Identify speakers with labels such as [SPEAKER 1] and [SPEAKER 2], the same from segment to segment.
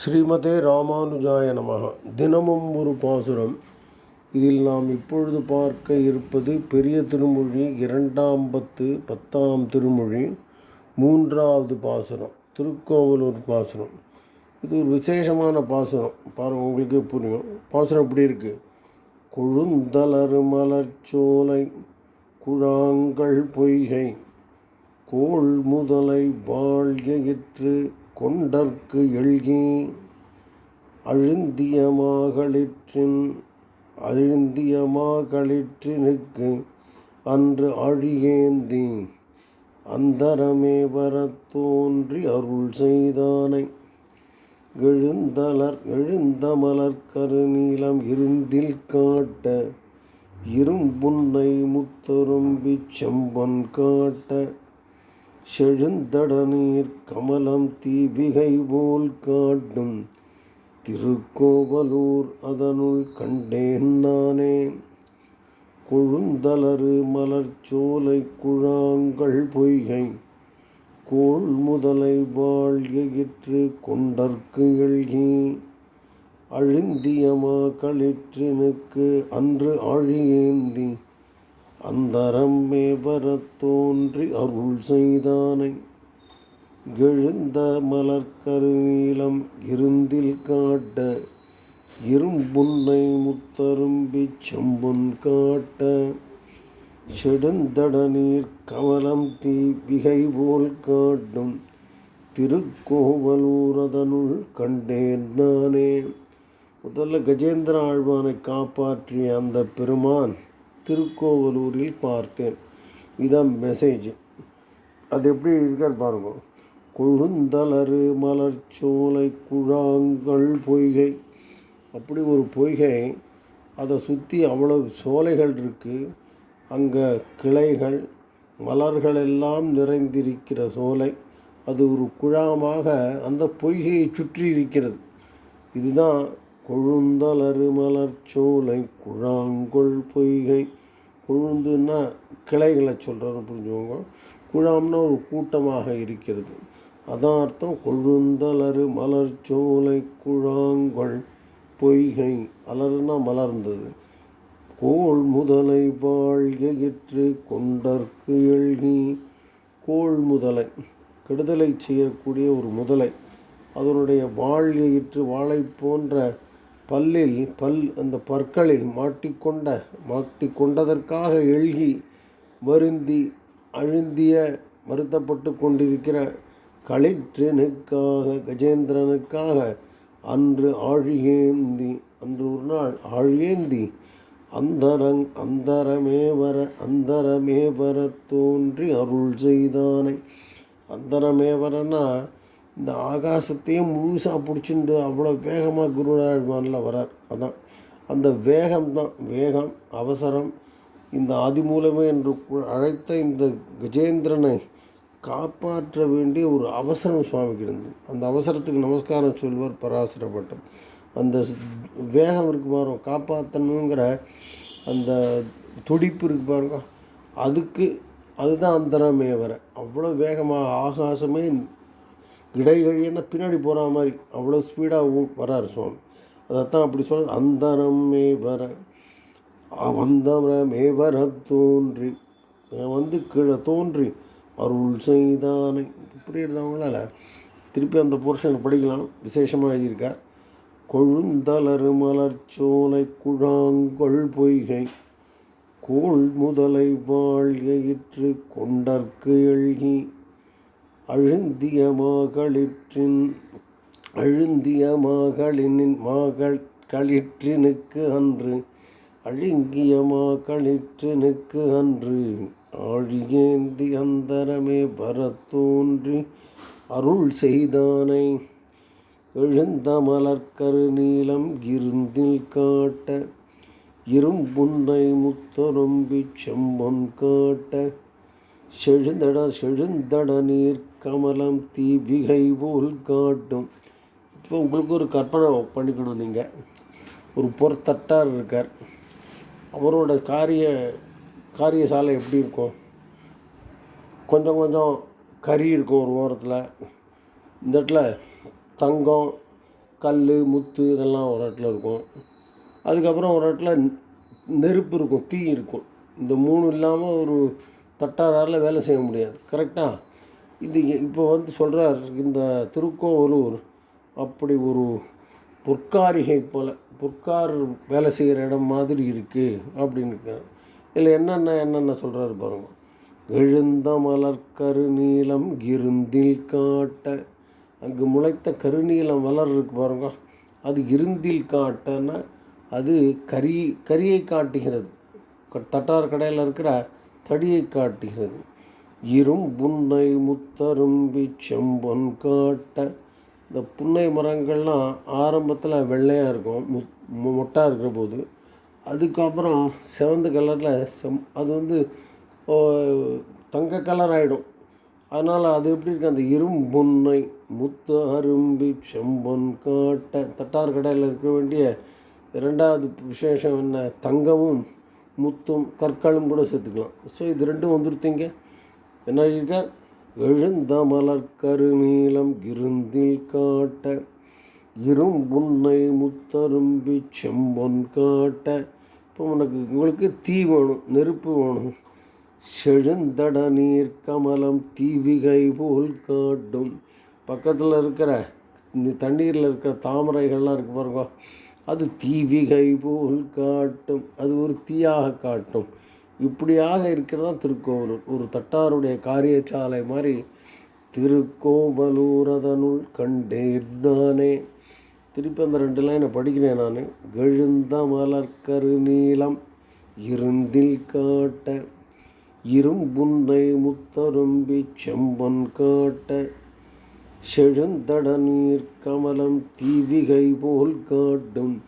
[SPEAKER 1] ஸ்ரீமதே ராமானுஜாய நமக. தினமும் ஒரு பாசுரம். இதில் நாம் இப்பொழுது பார்க்க இருப்பது பெரிய திருமொழி இரண்டாம் பத்து பத்தாம் திருமொழி மூன்றாவது பாசுரம் திருக்கோவலூர் பாசுரம். இது ஒரு விசேஷமான பாசுரம். பாருங்க உங்களுக்கே புரியும். பாசுரம் எப்படி இருக்குது கொழுந்தலரு மலர்ச்சோலை குழாங்கள் பொய்கை கோள் முதலை வாழ்கிற்று கொண்டற்கு எழ்கி அழுந்திய மாகளிற்றின் அழுந்திய மாகளிற்றினுக்கு அன்று அழியேந்தி அந்தரமே வரத் தோன்றி அருள் செய்தானை. எழுந்தலர் எழுந்த மலர்கரு கருநீலம் இருந்தில் காட்ட இரும்புன்னை முத்தரும்பிச் செம்பொன் காட்ட செழுந்தடநீர் கமலம் தீபிகை போல் காட்டும். திருக்கோவலூர் அதனுள் கண்டேன் நானே. கொழுந்தலரு மலர்ச்சோலை குழாங்கள் பொய்கை. கோள் முதலை வாழ்கிற்று கொண்டற்கு எழ்கி. அழுந்தியமா களிற்றினுக்கு அன்று அழியேந்தி அந்தரம்மே மேவரத் தோன்றி அருள் செய்தானை. எழுந்த மலர்கருநீளம் இருந்தில் காட்ட இரும்புன்னை முத்தரும்பி செம்பொன் காட்ட. செடுந்தட நீர் கமலம் தீ விகை போல் காட்டும் திருக்கோவலூரதனுள் கண்டேன் நானே. முதல்ல கஜேந்திர ஆழ்வானை காப்பாற்றிய அந்த பெருமான் திருக்கோவலூரில் பார்த்தேன். இதான் மெசேஜ் அது எப்படி இருக்கான்னு பாருங்க. கொழுந்தலரு மலர்ச்சோலை குழாங்கள் பொய்கை. அப்படி ஒரு பொய்கை. அதை சுற்றி அவ்வளோ சோலைகள் இருக்குது அங்கே கிளைகள் மலர்கள் எல்லாம் நிறைந்திருக்கிற சோலை. அது ஒரு குழாமாக அந்த பொய்கையை சுற்றி இருக்கிறது. இதுதான் கொழுந்தலரு மலர்ச்சோலை குழாங்கொள் பொய்கை. கொழுந்துன்னா கிளைகளை சொல்கிறேன்னு புரிஞ்சுக்கோங்க. குழாம்னா ஒரு கூட்டமாக இருக்கிறது. அதான் அர்த்தம். கொழுந்தலரு மலர்ச்சோலை குழாங்கொள் பொய்கை. அலருனா மலர்ந்தது. கோள் முதலை வாழ்கிற்று கொண்டற்கு எழுகி. கோள் முதலை. கெடுதலை செய்யக்கூடிய ஒரு முதலை. அதனுடைய வாழ்கிற்று வாழை போன்ற பல்லில் பல் அந்த பற்களில் மாட்டிக்கொண்ட மாட்டிக்கொண்டதற்காக எழுகி வருந்தி அழுந்திய வருத்தப்பட்டு கொண்டிருக்கிற களிற்றனுக்காக கஜேந்திரனுக்காக அன்று ஆழியேந்தி அன்று ஒரு நாள் ஆழியேந்தி அந்தரங் அந்தரமே வர அந்தரமே வர தோன்றி அருள் செய்தானை அந்தரமே வரனா இந்த ஆகாசத்தையும் முழுசாக பிடிச்சிட்டு அவ்வளோ வேகமாக குருநாழ்வானில் வரார். அதான். அந்த வேகம்தான். வேகம் அவசரம் இந்த ஆதிமூலமே என்று அழைத்த இந்த கஜேந்திரனை காப்பாற்ற வேண்டிய ஒரு அவசரம் சுவாமிக்கு இருந்தது. அந்த அவசரத்துக்கு நமஸ்காரம் சொல்வார் பராசரப்பட்டம் அந்த வேகம் இருக்கு பாருங்க. காப்பாற்றணுங்கிற அந்த துடிப்பு இருக்கு பாருங்க. அதுக்கு அதுதான் அந்தரமே வர. அவ்வளோ வேகமாக ஆகாசமே இடைகழியன்னா பின்னாடி போகிற மாதிரி. அவ்வளோ ஸ்பீடாக வராரு சுவாமி. அதைத்தான் அப்படி சொல்ல அந்தரமே வர அந்தரமே வர தோன்றி வந்து கீழே தோன்றி அருள் செய்தானை. இப்படி இருந்தவங்களால திருப்பி அந்த புருஷனை படிக்கலாம். விசேஷமாக எழுதியிருக்கார். கொழுந்தலரு மலர்ச்சோலை குழாங்கொள் பொய்கை கோள் முதலை வாழ்கிற்று கொண்டற்கு எழுகி அழுந்திய மாகளிற்றின் அழுந்திய மாகளின் மாகள் களிற்றினுக்கு அன்று அழுங்கிய மாகளிற்றினுக்கு அன்று ஆழியேந்தி அந்தரமே வரத்தோன்றி அருள் செய்தானை எழுந்த மலர்கரு நீலம் இருந்தில் காட்ட இரும்புன்னை முத்தொரும்பி செம்பொன் காட்ட செழுந்தட செழுந்தட நீர் கமலம் தீவிகை போல் காட்டும். இப்போ உங்களுக்கு ஒரு கற்பனை பண்ணிக்கணும் நீங்கள் ஒரு பொறுத்தட்டார் இருக்கார். அவரோட காரிய காரிய சாலை எப்படி இருக்கும்? கொஞ்சம் கொஞ்சம் கறி இருக்கும் ஒரு ஓரத்தில். இந்த இடத்துல தங்கம் கல் முத்து இதெல்லாம் ஒரு இடத்துல இருக்கும். அதுக்கப்புறம் ஒரு இடத்துல நெருப்பு இருக்கும் தீ இருக்கும். இந்த மூணு இல்லாமல் ஒரு தட்டாரால் வேலை செய்ய முடியாது. கரெக்டாக இது இப்போ வந்து சொல்கிறார் இந்த திருக்கோவலூர் அப்படி ஒரு பொற்காரிகை போல் பொற்கார் வேலை செய்கிற இடம் மாதிரி இருக்குது அப்படின்னு இதில் என்னென்ன என்னென்ன சொல்கிறாரு பாருங்க. எழுந்த மலர் கருநீலம் இருந்தில் காட்ட அங்கு முளைத்த கருநீலம் மலர் இருக்கு பாருங்க. அது இருந்தில் காட்டன்னா அது கரி கரியை காட்டுகிறது. தட்டார் கடையில் இருக்கிற தடியை காட்டுகிறது. இரும் புன்னை முத்தரும்பி செம்பொன் காட்ட இந்த புன்னை மரங்கள்லாம் ஆரம்பத்தில் வெள்ளையாக இருக்கும் முத் மொட்டாக இருக்கிற போது. அதுக்கப்புறம் செவந்த கலரில் செம் அது வந்து தங்க கலர் ஆகிடும் அதனால் அது எப்படி இருக்கு அந்த இரும்புன்னை முத்த அரும்பி செம்பொன் காட்ட தட்டார் கடையில் இருக்க வேண்டிய இரண்டாவது விசேஷம் என்ன? தங்கமும் முத்தும் கற்களும் கூட சேர்த்துக்கலாம். ஸோ இது ரெண்டும் வந்துருத்தீங்க. என்ன இருக்கார் எழுந்த மலர் கருநீலம் இருந்தில் காட்ட இரும்புன்னை முத்தரும்பி செம்பொன் காட்ட. இப்போ உனக்கு உங்களுக்கு தீ வேணும் நெருப்பு வேணும். செழுந்தட நீர் கமலம் தீவிகை போல் காட்டும். பக்கத்தில் இருக்கிற இந்த தண்ணீரில் இருக்கிற தாமரைகள்லாம் இருக்கு பாருங்க. அது தீவிகை போல் காட்டும். அது ஒரு தீயாக காட்டும். இப்படியாக இருக்கிறதா திருக்கோவலூர் ஒரு தட்டாருடைய காரியசாலை மாதிரி திருக்கோவலூர் அதனுள் கண்டேர் நானே. திருப்பி அந்த ரெண்டு லைனை படிக்கிறேன் நான். எழுந்த மலர்கரு நீளம் இருந்தில் காட்ட இரும்புன்னை முத்தரும்பி செம்பன் காட்ட செழுந்தட நீர் கமலம் தீவிகை போல் காட்டும்.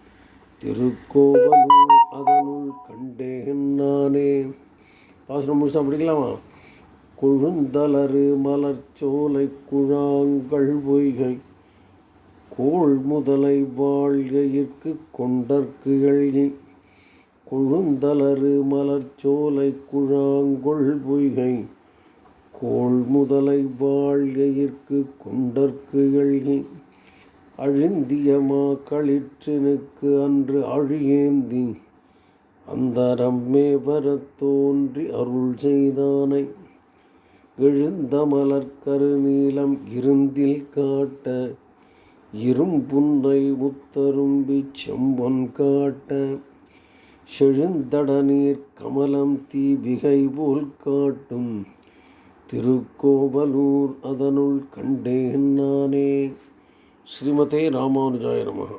[SPEAKER 1] திருக்கோவலூர் அதனுள் கண்டேன் நானே. பாசனம் முழுசா பிடிக்கலாமா? கொழுந்தலரு மலர்ச்சோலை குழாங்கள் பொய்கை. கோள் முதலை வாழ்கையிற்கு கொண்டற்கு எழ்கி கொழுந்தலரு மலர்ச்சோலை குழாங்கொள் பொய்கை. கோள் முதலை வாழ்கையிற்கு கொண்டற்கு எழ்கி அழிந்தியமா களிற்றினுக்கு அன்று அழியேந்தி. அந்தரம்மே வரத் தோன்றி அருள் செய்தானை. எழுந்த மலர்கரு நீளம் இருந்தில் காட்ட. இரும்புன்னை முத்தரும்பி செம்பொன் காட்ட. செழுந்தட நீர் கமலம் தீவிகை போல் காட்டும். திருக்கோவலூர் அதனுள் கண்டேன் நானே. ஸ்ரீமதே ராமானுஜாய நமः.